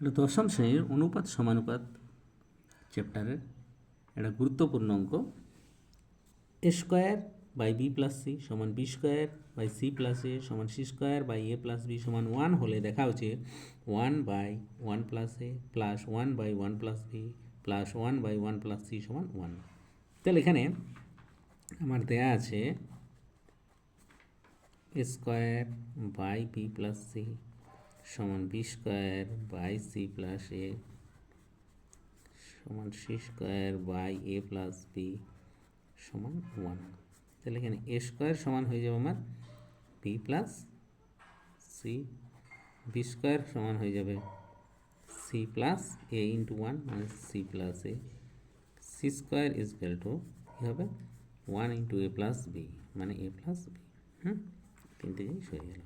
এটা দশম শ্রেণির অনুপাত সমানুপাত চ্যাপ্টারের একটা গুরুত্বপূর্ণ অঙ্ক। A square by B plus C সমান B square by C plus A সমান C square by A plus B সমান ওয়ান হলে দেখা হচ্ছে one by one plus A plus one by one plus B plus one by one plus C সমান one. তাহলে এখানে আমার দেয়া আছে square by B plus C সমান B square by C plus A সমান C square by A plus B সমান one. তাহলে এখানে এ স্কোয়ার সমান হয়ে যাবে আমার B plus C, B square সমান হয়ে যাবে C plus A into one মানে C plus A. C square is equal to কী হবে? One into A plus B মানে এ প্লাস বি। হুম? তিনটে জিনিস হয়ে গেল।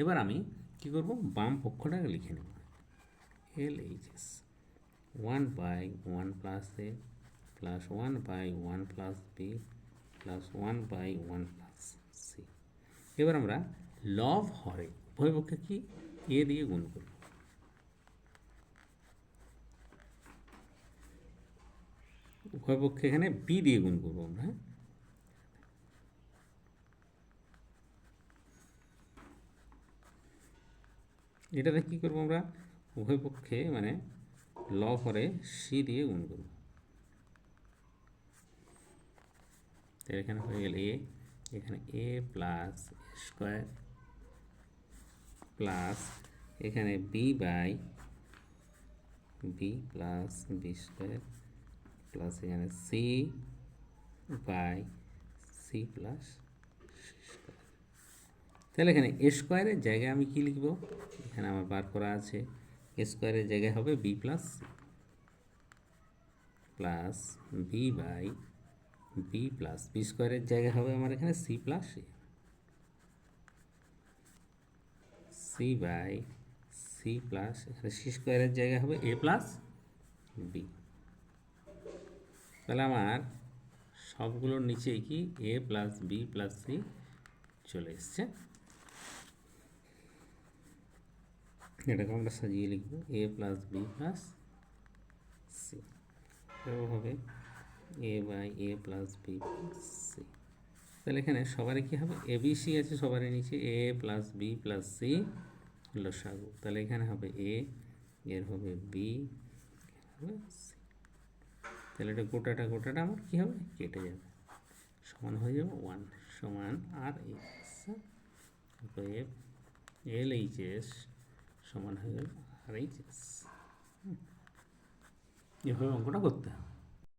এবার আমি কী করব? বাম পক্ষটাকে লিখে নেব। L H S one by one plus A plus one by one plus B plus one by one plus C এবার আমরা লব হরে উভয় পক্ষে কি? এ দিয়ে গুণ করব। উভয় পক্ষে এখানে বি দিয়ে গুণ করব আমরা। এটাতে কী করব আমরা? উভয় পক্ষে মানে ল করে সি দিয়ে গুণ করব। এখানে হয়ে গেল এ, এখানে এ প্লাস স্কোয়ার প্লাস এখানে B by B plus B square plus এখানে সি বাই সি প্লাস তাহলে এখানে এ স্কোয়ারের জায়গায় আমি কী লিখব? এখানে আমার বার করা আছে। এ স্কোয়ারের জায়গায় হবে B plus plus B by B plus B স্কোয়ারের জায়গায় হবে আমার এখানে C plus C C by C plus এখানে সি স্কোয়ারের জায়গায় হবে এ প্লাস বি তাহলে আমার সবগুলোর নিচেই কি? A plus B plus C চলে এসছে। এটাকে আমরা সাজিয়ে লিখব A plus B plus C এরকম হবে A by A plus B C তাহলে এখানে সবারই কী হবে? এ বি সি আছে সবারই নিচে। A plus B plus C লসাগু। তাহলে এখানে হবে এ এর হবে বি হবে সি তাহলে এটা গোটাটা গোটাটা আমার কী হবে? কেটে যাবে। সমান হয়ে যাবে ওয়ান সমান আর এফ এল এইচ এস সমান হয়ে গেল আর এইচ এভাবে অঙ্কটা করতে হবে।